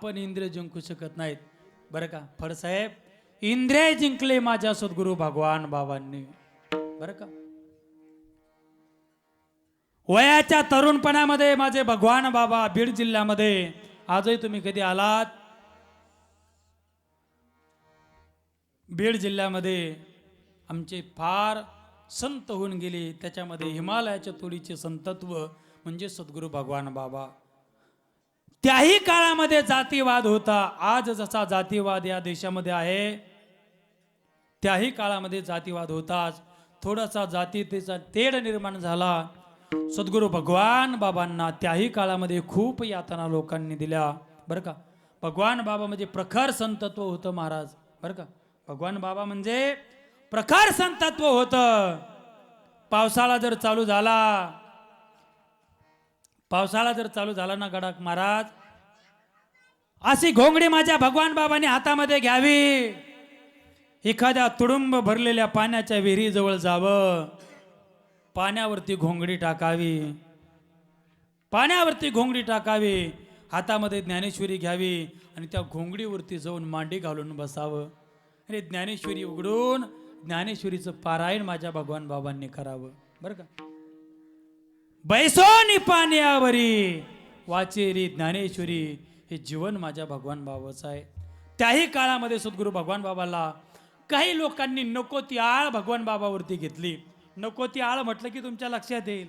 आपण इंद्रिय जिंकू शकत नाहीत. बरं का? फडसाहेब इंद्रिय जिंकले माझ्या सद्गुरू भगवान बाबांनी. बरं का? वयाच्या तरुणपणामध्ये माझे भगवान बाबा बीड जिल्ह्यामध्ये आजही तुम्ही कधी आलात? बीड जिल्ह्यामध्ये आमचे फार संत होऊन गेले. त्याच्यामध्ये हिमालयाच्या तोडीचे संतत्व म्हणजे सद्गुरू भगवान बाबा. त्याही काळामध्ये जातीवाद होता. आज जसा जातीवाद या देशामध्ये आहे त्याही काळामध्ये जातीवाद होताच थोडासा जातीतेचा तेढ निर्माण झाला. सद्गुरू भगवान बाबांना त्याही काळामध्ये खूप यातना लोकांनी दिल्या. बरं का? भगवान बाबा म्हणजे प्रखर संतत्व होतं महाराज. बरं का? भगवान बाबा म्हणजे प्रखर संतत्व होतं. पावसाळा जर चालू झाला पावसाळा जर चालू झाला ना गडाक महाराज अशी घोंगडी माझ्या भगवान बाबांनी हातामध्ये घ्यावी. एखाद्या तुडुंब भरलेल्या पाण्याच्या विहिरीजवळ जावं. पाण्यावरती घोंगडी टाकावी. पाण्यावरती घोंगडी टाकावी. हातामध्ये ज्ञानेश्वरी घ्यावी आणि त्या घोंगडीवरती जाऊन मांडी घालून बसावं. आणि ज्ञानेश्वरी उघडून ज्ञानेश्वरीचं पारायण माझ्या भगवान बाबांनी करावं. बरं का? बैसोनी पाण्यावरी. वाचेरी ज्ञानेश्वरी हे जीवन माझ्या भगवान बाबाचं आहे. त्याही काळामध्ये सद्गुरू भगवान बाबाला काही लोकांनी नको ती आळ भगवान बाबावरती घेतली. नको ती आळ म्हटलं की तुमच्या लक्षात येईल.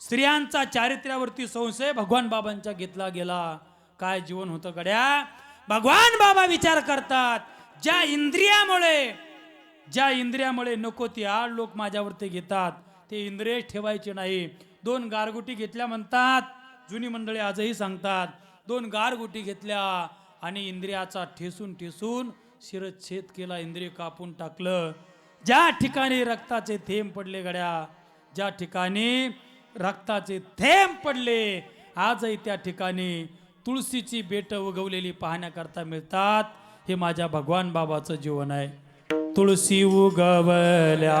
स्त्रियांचा चारित्र्यावरती संशय भगवान बाबांच्या घेतला गेला. काय जीवन होतं गड्या? भगवान बाबा विचार करतात ज्या इंद्रियामुळे ज्या इंद्रियामुळे नको ती आळ लोक माझ्यावरती घेतात ते इंद्रिय ठेवायचे नाही. दोन गारगुटी घेतल्या म्हणतात. जुनी मंडळी आजही सांगतात दोन गारगुटी घेतल्या आणि इंद्रियाचा ठेसून ठेसून शिरच्छेद केला इंद्रिय कापून टाकलं. ज्या ठिकाणी रक्ताचे थेंब पडले गड्या ज्या ठिकाणी रक्ताचे थेंब पडले आजही त्या ठिकाणी तुळशीची बेट उगवलेली पाहण्याकरता मिळतात. हे माझ्या भगवान बाबाचं जीवन आहे. तुळशी उगवल्या.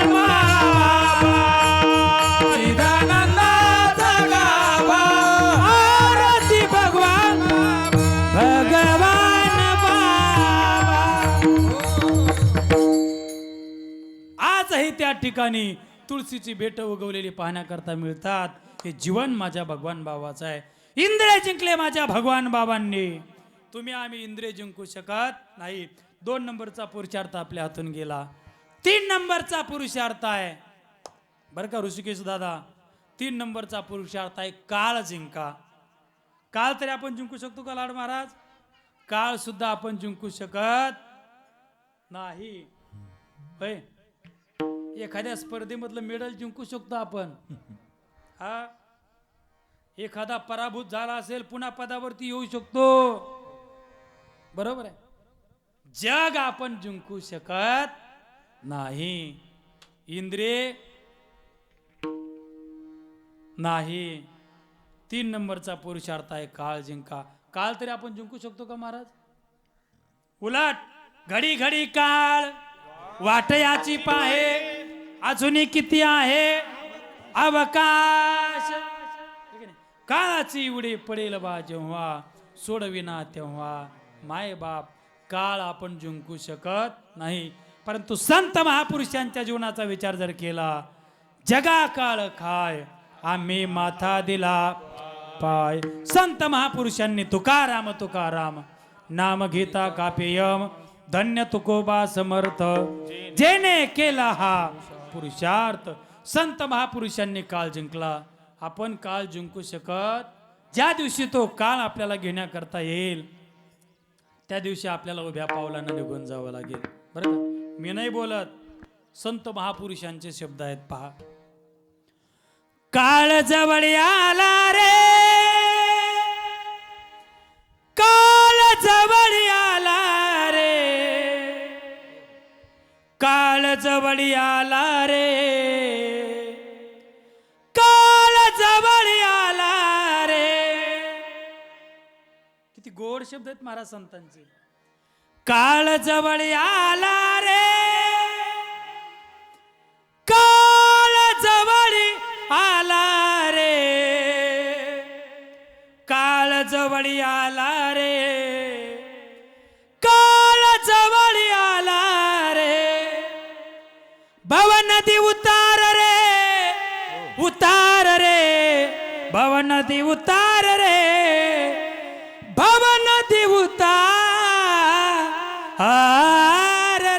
या त्या ठिकाणी तुळशीची बेट उगवलेली पाहण्याकरता मिळतात. हे जीवन माझ्या भगवान बाबाचं आहे. इंद्रिय जिंकले माझ्या भगवान बाबांनी. तुम्ही आम्ही इंद्रिय जिंकू शकत नाही. दोन नंबरचा पुरुषार्थ आपल्या हातून गेला. तीन नंबरचा पुरुषार्थ आहे. बरं का ऋषिकेश दादा? तीन नंबरचा पुरुषार्थ आहे काळ जिंका. काळ तरी आपण जिंकू शकतो का लाड महाराज? काळ सुद्धा आपण जिंकू शकत नाही. होय? एखाद्या स्पर्धेमधलं मेडल जिंकू शकतो आपण. हा? एखादा पराभूत झाला असेल पुन्हा पदावरती येऊ शकतो. बरोबर आहे? जग आपण जिंकू शकत नाही. इंद्रिय नाही. तीन नंबरचा पुरुषार्थ आहे काळ जिंका. काळ तरी आपण जिंकू शकतो का महाराज? उलट घडी घडी काळ वाटयाची पाहे अजूनही किती आहे? अवकाश. काळाची उडी पडेल बा जेव्हा सोडविना तेव्हा. माय बाप काळ आपण जिंकू शकत नाही. परंतु संत महापुरुषांच्या जीवनाचा विचार जर केला जगा काळ खाय आम्ही माथा दिला पाय. संत महापुरुषांनी तुकाराम तुकाराम. नाम घेता कापेयम धन्य तुकोबा समर्थ. जेने केला हा पुरुषार्थ संत महापुरुषांनी काळ जिंकला. आपण काळ जिंकू शकत. ज्या दिवशी तो काळ आपल्याला घेण्याकरता येईल त्या दिवशी आपल्याला उभ्या पावलांना निघून जावं लागेल. बरं का? मी नाही बोलत. संत महापुरुषांचे शब्द आहेत पहा. काळ जवळ आला रे. काळ जवळ जवळी आला रे. काळ जवळी आला रे. किती गोड शब्द आहेत महाराज संतांचे. काळ जवळी आला रे. काळ जवळी आला रे. काळ जवळी आला रे. नदी उतार रे भव नदी उतार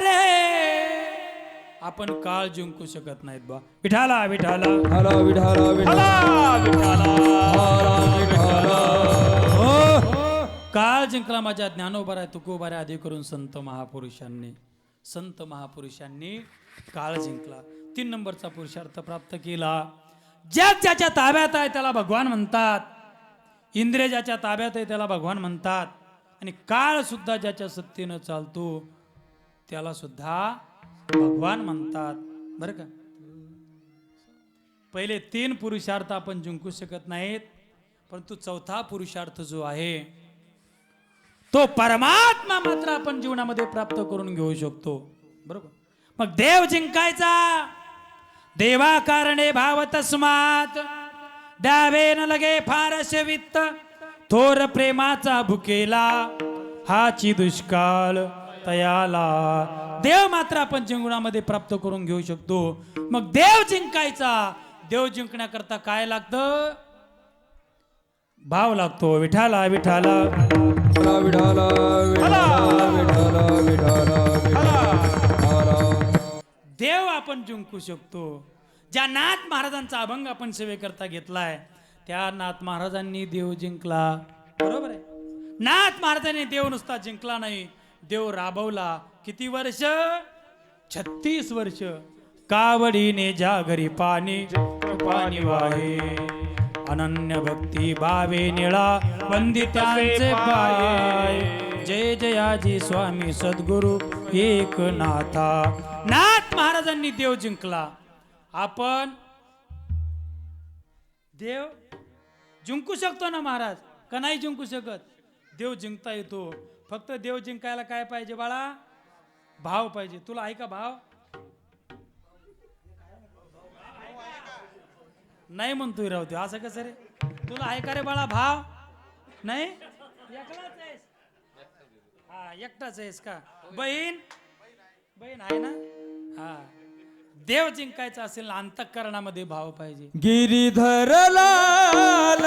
रे. आपण काळ जिंकू शकत नाहीत बा विठाला विठाला. हला विठाला विठाला. विठाला काळ जिंकला माझ्या ज्ञानोबरा तुकोबाऱ्या आधी करून संत महापुरुषांनी. संत महापुरुषांनी काळ जिंकला. तीन नंबरचा पुरुषार्थ प्राप्त केला. ज्या ज्याच्या ताब्यात आहे त्याला भगवान म्हणतात. इंद्रिय ज्याच्या ताब्यात आहे त्याला भगवान म्हणतात. आणि काळ सुद्धा ज्याच्या सत्तेनं चालतो त्याला सुद्धा भगवान म्हणतात. बरं का? पहिले तीन पुरुषार्थ आपण जिंकू शकत नाहीत परंतु चौथा पुरुषार्थ जो आहे तो परमात्मा मात्र आपण जीवनामध्ये प्राप्त करून घेऊ शकतो. बरोबर? मग देव जिंकायचा देवा कारणे भाव तस्मात द्यावे न लगे फारसे वित्त. थोर प्रेमाचा भुकेला हाची दुष्काळ तयाला. देव मात्र आपण जीवनामध्ये प्राप्त करून घेऊ शकतो. मग देव जिंकायचा. देव जिंकण्याकरता काय लागतं? भाव लागतो. विठाला विठाला विठाला विठाला विठाला. देव आपण जिंकू शकतो. ज्या नाथ महाराजांचा अभंग आपण सेवेकरता घेतलाय त्या नाथ महाराजांनी देव जिंकला. बरोबर आहे? नाथ महाराजांनी देव नुसता जिंकला नाही देव राबवला. किती वर्ष? छत्तीस वर्ष. कावडीने जागरी पाणी पाणी वाहे. अनन्य भक्ती भावे निळा वंदित्यांचे पाय. जय जयाजी स्वामी सद्गुरु एक नाथा नाथ महाराजांनी देव जिंकला. आपण देव जिंकू शकतो ना महाराज? का नाही जिंकू शकत? देव जिंकता येतो. फक्त देव जिंकायला काय पाहिजे बाळा? भाव पाहिजे. तुला ऐका भाव? नाही म्हणतोय राहतो असं कसं रे? तुला ऐका रे बाळा भाव? नाही? हा एकटाच आहेस का? बहीण? बहीण आहे ना? हा. देव जिंकायचा असेल अंतःकरणामध्ये भाव पाहिजे. गिरिधर लाल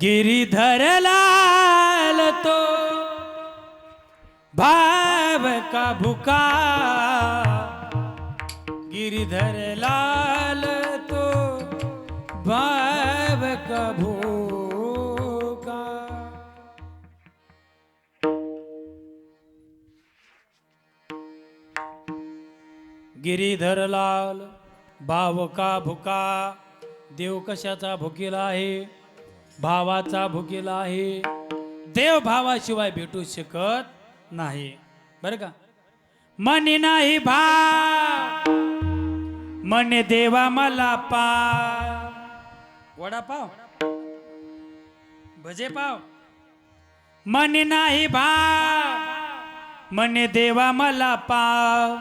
गिरीधर लाल तो भाव का भुका। गिरिधर लाल तो भाव का भूका। गिरीधर लाल भाव का भुका। देव कशाचा भुकेला आहे? भावाचा भुकेला आहे. देव भावाशिवाय भेटू शकत नाही. बर का? मनी नाही भा म्हणे देवा मला पा वडापाव? भजे पाव मनी नाही भा म्हणे देवा मला पाव.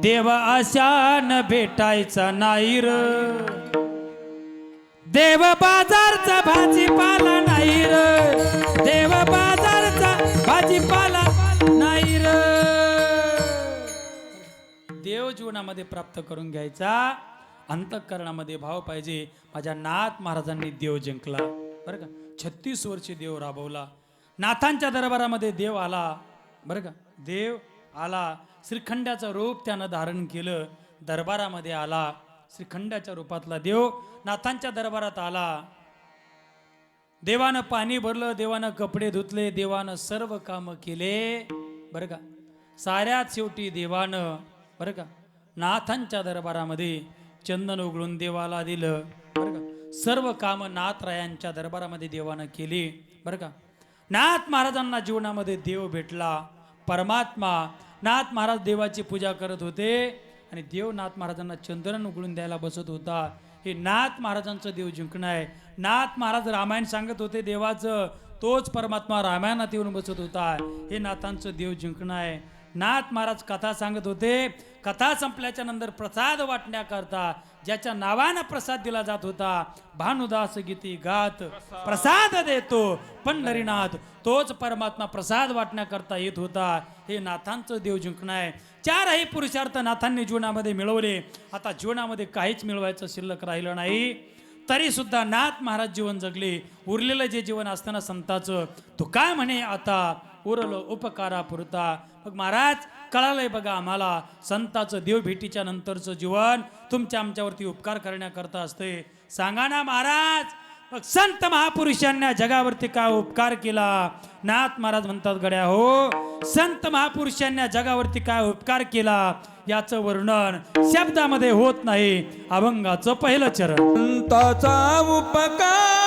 देवा अशान भेटायचा नाही र. देव बाजारचा भाजीपाला नाही र. देव बाजारचा भाजीपाला नाही र. देव जीवनामध्ये प्राप्त करून घ्यायचा अंतःकरणामध्ये भाव पाहिजे. माझ्या नाथ महाराजांनी देव जिंकला. बरं का? छत्तीस वर्षी देव राबवला. नाथांच्या दरबारामध्ये देव आला. बरं का? देव आला. श्रीखंडाचं रूप त्यानं धारण केलं. दरबारामध्ये आला. श्रीखंडाच्या रूपातला देव नाथांच्या दरबारात आला. देवानं पाणी भरलं देवानं कपडे धुतले देवानं सर्व कामं केले. बरं का? साऱ्यात शेवटी देवानं बरं का? नाथांच्या दरबारामध्ये चंदन उघडून देवाला दिलं. बरं का? सर्व कामं नाथरायांच्या दरबारामध्ये देवानं केली. बरं का? नाथ महाराजांना जीवनामध्ये देव भेटला. परमात्मा नाथ महाराज देवाची पूजा करत होते. आणि देव नाथ महाराजांना चंद्रन उघडून द्यायला बसत होता. हे नाथ महाराजांचं देव जिंकणं आहे. नाथ महाराज रामायण सांगत होते देवाचं तोच परमात्मा रामायणात येऊन बसत होता. हे नाथांचं देव जिंकणं आहे. नाथ महाराज कथा सांगत होते कथा संपल्याच्या नंतर प्रसाद वाटण्याकरता ज्याच्या नावानं प्रसाद दिला जात होता भानुदास गीती गात प्रसाद देतो पंढरीनाथ. तोच परमात्मा प्रसाद वाटण्याकरता येत होता. हे नाथांचं देव जिंकणं आहे. चारही पुरुषार्थ नाथांनी जीवनामध्ये मिळवले. आता जीवनामध्ये काहीच मिळवायचं शिल्लक राहिलं नाही. तरी सुद्धा नाथ महाराज जीवन जगले. उरलेलं जे जीवन असताना संताचं तो काय म्हणे आता? उरलो उपकारा पुरता मग महाराज कळालंय बघा आम्हाला संताचं देव भेटीच्या नंतरचं जीवन तुमच्या आमच्यावरती उपकार करण्याकरता असते सांगा ना महाराज मग संत महापुरुषांना जगावरती काय उपकार केला? नाथ महाराज म्हणतात गड्या हो संत महापुरुषांना जगावरती काय उपकार केला? याचं वर्णन शब्दामध्ये होत नाही. अभंगाचं पहिलं चरण. संताचा उपकार